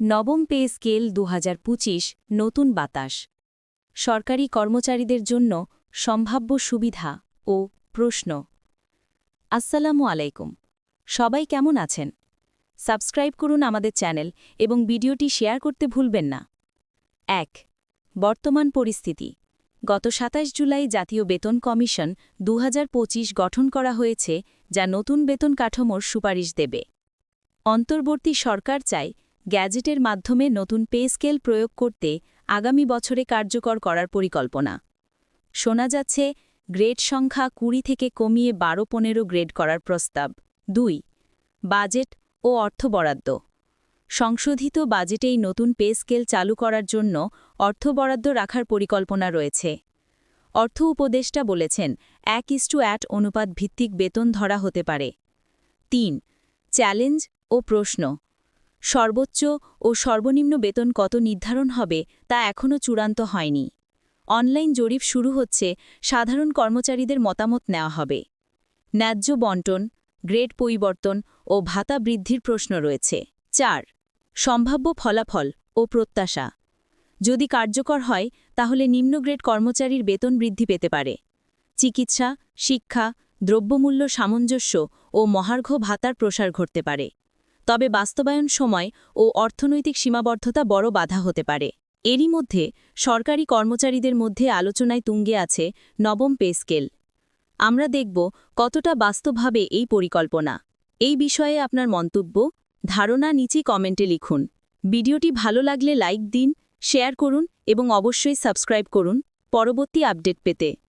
নবম pay scale দু হাজার পঁচিশ, নতুন বাতাস। সরকারি কর্মচারীদের জন্য সম্ভাব্য সুবিধা ও প্রশ্ন। আসসালামু আলাইকুম। সবাই কেমন আছেন? সাবস্ক্রাইব করুন আমাদের চ্যানেল এবং ভিডিওটি শেয়ার করতে ভুলবেন না। এক, বর্তমান পরিস্থিতি। গত ২৭ জুলাই জাতীয় বেতন কমিশন দু হাজার পঁচিশ গঠন করা হয়েছে, যা নতুন বেতন কাঠামোর সুপারিশ দেবে। অন্তর্বর্তী সরকার চায় গ্যাজেটের মাধ্যমে নতুন পে স্কেল প্রয়োগ করতে আগামী বছরে কার্যকর করার পরিকল্পনা। শোনা যাচ্ছে, গ্রেড সংখ্যা কুড়ি থেকে কমিয়ে বারো পনেরো গ্রেড করার প্রস্তাব। দুই, বাজেট ও অর্থ বরাদ্দ। সংশোধিত বাজেটেই নতুন পে স্কেল চালু করার জন্য অর্থ বরাদ্দ রাখার পরিকল্পনা রয়েছে। অর্থ উপদেষ্টা বলেছেন, এক ইস্টু অ্যাট অনুপাত ভিত্তিক বেতন ধরা হতে পারে। তিন, চ্যালেঞ্জ ও প্রশ্ন। সর্বোচ্চ ও সর্বনিম্ন বেতন কত নির্ধারণ হবে তা এখনও চূড়ান্ত হয়নি। অনলাইন জরিপ শুরু হচ্ছে, সাধারণ কর্মচারীদের মতামত নেওয়া হবে। ন্যায্য বন্টন, গ্রেড পরিবর্তন ও ভাতা বৃদ্ধির প্রশ্ন রয়েছে। চার, সম্ভাব্য ফলাফল ও প্রত্যাশা। যদি কার্যকর হয়, তাহলে নিম্ন গ্রেড কর্মচারীর বেতন বৃদ্ধি পেতে পারে। চিকিৎসা, শিক্ষা, দ্রব্যমূল্য সামঞ্জস্য ও মহার্ঘ ভাতার প্রসার ঘটতে পারে। তবে বাস্তবায়ন সময় ও অর্থনৈতিক সীমাবদ্ধতা বড় বাধা হতে পারে। এরই মধ্যে সরকারি কর্মচারীদের মধ্যে আলোচনায় তুঙ্গে আছে নবম পে স্কেল। আমরা দেখব কতটা বাস্তবভাবে এই পরিকল্পনা। এই বিষয়ে আপনার মন্তব্য, ধারণা নিচে কমেন্টে লিখুন। ভিডিওটি ভালো লাগলে লাইক দিন, শেয়ার করুন এবং অবশ্যই সাবস্ক্রাইব করুন। পরবর্তী আপডেট পেতে।